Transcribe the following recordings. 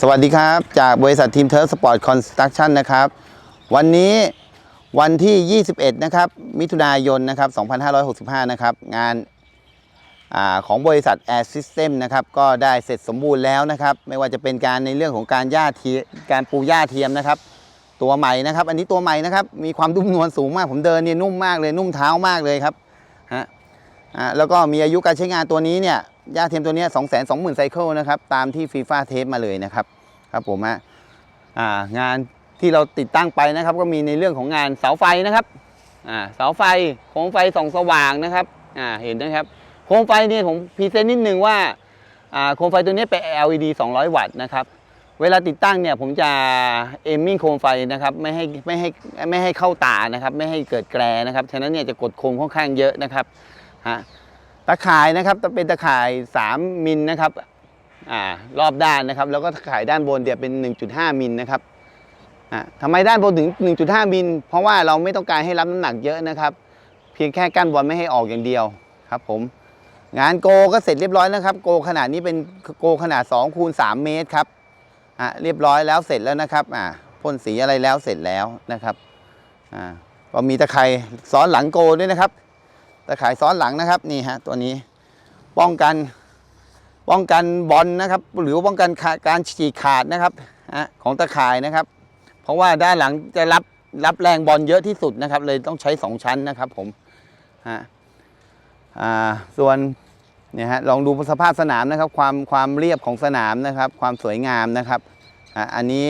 สวัสดีครับ จากบริษัททีมเทอร์สปอร์ตคอนสตรักชั่นนะครับ วันนี้วันที่ 21 นะครับ มิถุนายนนะครับ 2565 นะครับ งานอาของบริษัท Air System นะครับ ก็ได้เสร็จสมบูรณ์แล้วนะครับ ไม่ว่าจะเป็นการในเรื่องของการหญ้าเทียการปูหญ้าเทียมนะครับ ตัวใหม่นะครับ อันนี้ตัวใหม่นะครับ มีความนุ่มนวลสูงมาก ผมเดินเนี่ยนุ่มมากเลย นุ่มเท้ามากเลยครับ ฮะ อ่า แล้วก็มีอายุการใช้งานตัวนี้เนี่ย หญ้าเทียมตัวนี้2 2 0 0 0 0ไซเคิลนะครับ ตามที่ฟีฟ่าเทสมาเลยนะครับ ครับผมฮะงานที่เราติดตั้งไปนะครับ ก็มีในเรื่องของงานเสาไฟนะครับเสาไฟโคมไฟส่องสว่างนะครับเห็นนะครับ โคมไฟนี่ผมพรีเซนต์นิดนึงว่าโคมไฟตัวนี้เป็น LED 200 วัตต์นะครับ เวลาติดตั้งเนี่ยผมจะเอมมิ่งโคมไฟนะครับไม่ให้ไม่ให้ไม่ให้เข้าตานะครับ ไม่ให้เกิดแกรนะครับ ฉะนั้นเนี่ยจะกดโคมค่อนข้างเยอะนะครับฮะ ตะข่ายนะครับจะเป็นตะข่าย 3 มิลนะครับอ่ารอบด้านนะครับ แล้วก็ตะข่ายด้านบนเดี๋ยวเป็น 1.5 มิลนะครับอ่าทำไมด้านบนถึง 1.5 มิล เพราะว่าเราไม่ต้องการให้รับน้ำหนักเยอะนะครับ เพียงแค่กั้นบอลไม่ให้ออกอย่างเดียวครับผมงานโกก็เสร็จเรียบร้อยแล้วครับ โกขนาดนี้เป็นโกขนาด2คูณ3เมตรครับอะเรียบร้อยแล้วเสร็จแล้วนะครับอ่าพ่นสีอะไรแล้วเสร็จแล้วนะครับอ่าก็มีตะไคร่ซ้อนหลังโกด้วยนะครับ ตะไคร่ซ้อนหลังนะครับนี่ฮะตัวนี้ป้องกันป้องกันบอลนะครับ หรือว่าป้องกันาการฉีกขาดนะครับอะของตะข่ายนะครับ เพราะว่าด้านหลังจะรับรับแรงบอลเยอะที่สุดนะครับ เลยต้องใช้สองชั้นนะครับผมฮะอ่าส่วนเนี่ยฮะลองดูสภาพสนามนะครับ ความความเรียบของสนามนะครับ ความสวยงามนะครับอะอันนี้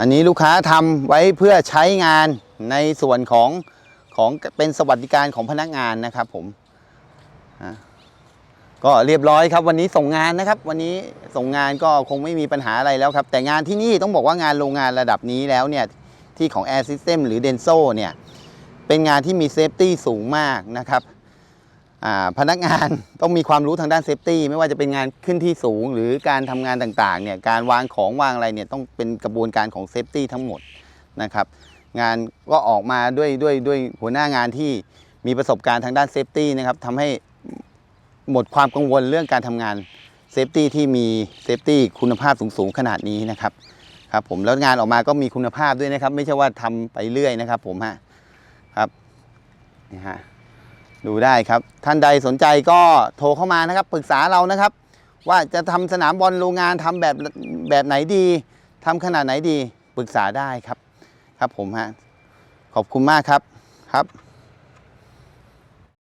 อันนี้ลูกค้าทำไว้เพื่อใช้งานในส่วนของ ของเป็นสวัสดิการของพนักงานนะครับผมก็เรียบร้อยครับวันนี้ส่งงานนะครับ วันนี้ส่งงานก็คงไม่มีปัญหาอะไรแล้วครับ แต่งานที่นี่ต้องบอกว่างานโรงงานระดับนี้แล้วเนี่ยที่ของ Air System หรือ Denso เนี่ยเป็นงานที่มีเซฟตี้สูงมากนะครับพนักงานต้องมีความรู้ทางด้านเซฟตี้ไม่ว่าจะเป็นงานขึ้นที่สูง หรือการทำงานต่างๆเนี่ยการวางของวางอะไรเนี่ยต้องเป็นกระบวนการของเซฟตี้ทั้งหมดนะครับ งานก็ออกมาด้วยด้วยด้วยหัวหน้างานที่มีประสบการณ์ทางด้านเซฟตี้นะครับทำให้หมดความกังวลเรื่องการทำงานเซฟตี้ที่มีเซฟตี้คุณภาพสูงๆขนาดนี้นะครับครับผมแล้วงานออกมาก็มีคุณภาพด้วยนะครับ ไม่ใช่ว่าทำไปเรื่อยนะครับผมฮะครับนี่ฮะดูได้ครับ ท่านใดสนใจก็โทรเข้ามานะครับ ปรึกษาเรานะครับ ว่าจะทำสนามบอลโรงงานทำแบบแบบไหนดีทำขนาดไหนดี ปรึกษาได้ครับ ครับผมฮะขอบคุณมากครับครับ